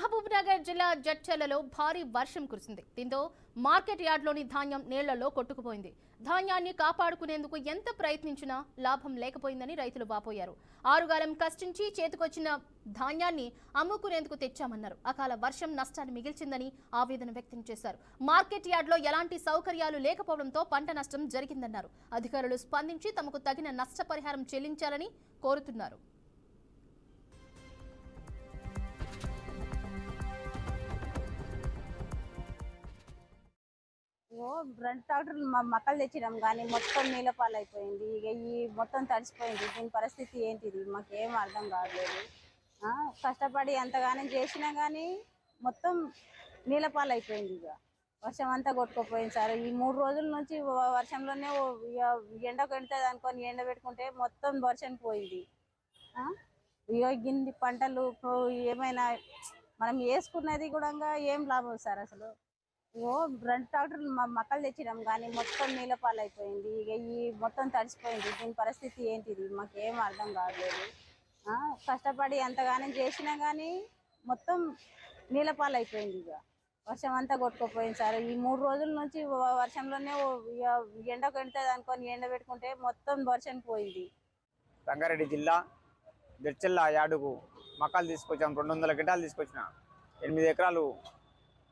మహబూబ్నగర్ జిల్లా జడ్చర్లలో భారీ వర్షం కురిసింది. దీంతో మార్కెట్ యార్డ్లోని ధాన్యం నీళ్ళలో కొట్టుకుపోయింది. ధాన్యాన్ని కాపాడుకునేందుకు ఎంత ప్రయత్నించినా లాభం లేకపోయిందని రైతులు వాపోయారు. ఆరుగాలం కష్టించి చేతికొచ్చిన ధాన్యాన్ని అమ్ముకునేందుకు తెచ్చామన్నారు. అకాల వర్షం నష్టాన్ని మిగిల్చిందని ఆవేదన వ్యక్తం చేశారు. మార్కెట్ యార్డ్లో ఎలాంటి సౌకర్యాలు లేకపోవడంతో పంట నష్టం జరిగిందన్నారు. అధికారులు స్పందించి తమకు తగిన నష్టపరిహారం చెల్లించాలని కోరుతున్నారు. రెండు ట్రాక్టర్లు మా మక్కలు తెచ్చినాం కానీ మొత్తం నీలపాలు అయిపోయింది. ఇక ఈ మొత్తం తడిసిపోయింది. దీని పరిస్థితి ఏంటిది? మాకేం అర్థం కావట్లేదు. కష్టపడి ఎంతగానో చేసినా కానీ మొత్తం నీలపాలు అయిపోయింది ఇక. వర్షం అంతా కొట్టుకుపోయింది సార్. ఈ మూడు రోజుల నుంచి వర్షంలోనే ఎండ ఇక అనుకొని ఎండ పెట్టుకుంటే మొత్తం వర్షం పోయింది. ఇగో ఇక పంటలు ఏమైనా మనం వేసుకున్నది కూడా ఏం లాభం సార్ అసలు? ఓ రెండు ట్రాక్టర్లు మా మక్కలు తెచ్చినాం కానీ మొత్తం నీళ్ళ పాలైపోయింది ఇక ఈ మొత్తం తడిసిపోయింది. దీని పరిస్థితి ఏంటిది? మాకేం అర్థం కావట్లేదు. కష్టపడి ఎంతగానో చేసినా కానీ మొత్తం నీళ్ళ పాలైపోయింది ఇక. వర్షం అంతా కొట్టుకుపోయింది సార్. ఈ మూడు రోజుల నుంచి వర్షంలోనే ఓ ఇక ఎండకు ఎండుతుంది అనుకొని ఎండ పెట్టుకుంటే మొత్తం వర్షం పోయింది. రంగారెడ్డి జిల్లా జడ్చెల్ల యాడుకు మక్కలు తీసుకొచ్చాను రెండు వందల క్వింటాలు తీసుకొచ్చిన. ఎనిమిది ఎకరాలు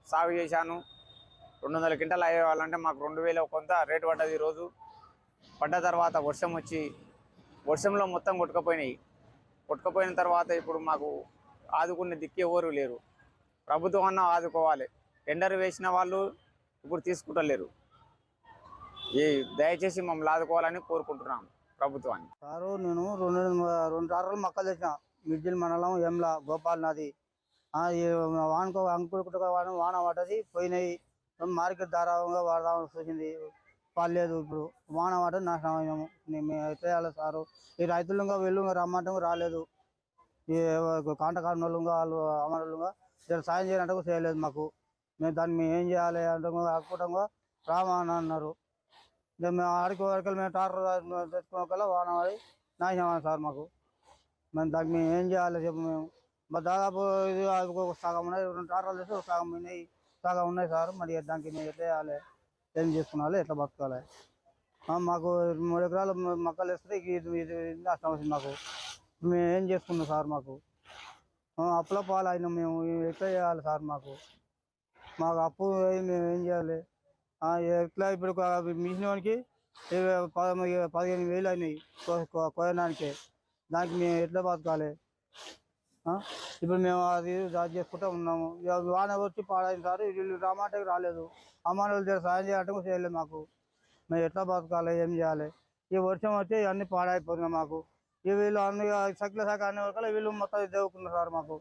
సాగు చేశాను. రెండు వందల క్వింటాలు అయ్యేవాళ్ళంటే మాకు రెండు వేల కొంత రేటు పడ్డది ఈరోజు. పడ్డ తర్వాత వర్షం వచ్చి వర్షంలో మొత్తం కొట్టుకుపోయినాయి. కొట్టుకుపోయిన తర్వాత ఇప్పుడు మాకు ఆదుకునే దిక్కు ఎవరు లేరు. ప్రభుత్వం అన్న ఆదుకోవాలి. టెండర్ వేసిన వాళ్ళు ఇప్పుడు తీసుకుంటలేరు. ఈ దయచేసి మమ్మల్ని ఆదుకోవాలని కోరుకుంటున్నాం ప్రభుత్వాన్ని. సారు నేను రెండు రెండు సార్లు మొక్కలు తెచ్చిన. మిడ్జిల్ మండలం ఎంలా గోపాల్ నది. వానుకో అంకుడు వానకు వాన వాన పడ్డది పోయినాయి. మార్కెట్ దారావంగా వాడదామని సూచింది. పర్లేదు ఇప్పుడు. వాన పడ్డది నాశనం అయినాము మేము అయితే సారు ఈ రైతులుగా వెళ్ళు రమ్మంటే రాలేదు. ఈ కాంటకారులుగా వాళ్ళు అమరులుగా జర సాయం చేయాలంటే చేయలేదు మాకు. మేము దాన్ని మేము ఏం చేయాలి అంటే అక్కుటంగా రామా అన్నారు. మేము ఆడికి వరకు మేము టాటర్ తెచ్చుకోకల్లా వాన పడి నాశనం సార్ మాకు. మేము దానికి మేము ఏం చేయాలి చెప్పు మేము. దాదాపు ఇది ఒక సగం ఉన్నాయి రెండు టాటర్లు తెస్తే ఒక సగం ఉన్నాయి బాగా ఉన్నాయి సార్. మరి దానికి మేము ఎట్లా చేయాలి? ఏం చేసుకోవాలి ఎట్లా బతకాలి? మాకు మూడు ఎకరాలు మొక్కలు వేస్తే ఇది ఇది నష్టం వచ్చింది మాకు. మేము ఏం చేసుకున్నాం సార్ మాకు? అప్పుల పాలు అయినాం మేము. ఎట్లా చేయాలి సార్ మాకు? మాకు అప్పు మేము ఏం చేయాలి? ఎట్లా ఇప్పుడు మిషన్ వానికి ఇరవై పదిహేను వేలు అయినాయి కో- కోయడానికి. దానికి మేము ఎట్లా బతకాలి? ఇప్పుడు మేము అది దాచి చేసుకుంటూ ఉన్నాము. ఇక వాన వచ్చి పాడైన సార్ వీళ్ళు రామాటకి రాలేదు. అమ్మాయిలు దగ్గర సాయం చేయటం చేయలేదు మాకు. మేము ఎట్లా బతకాలి ఏం చేయాలి? ఈ వర్షం వచ్చి అన్ని పాడైపోతున్నాయి మాకు. ఈ వీళ్ళు అన్ని సకల శాఖ అన్ని వరకు వీళ్ళు మొత్తం దేవుకున్నారు సార్ మాకు.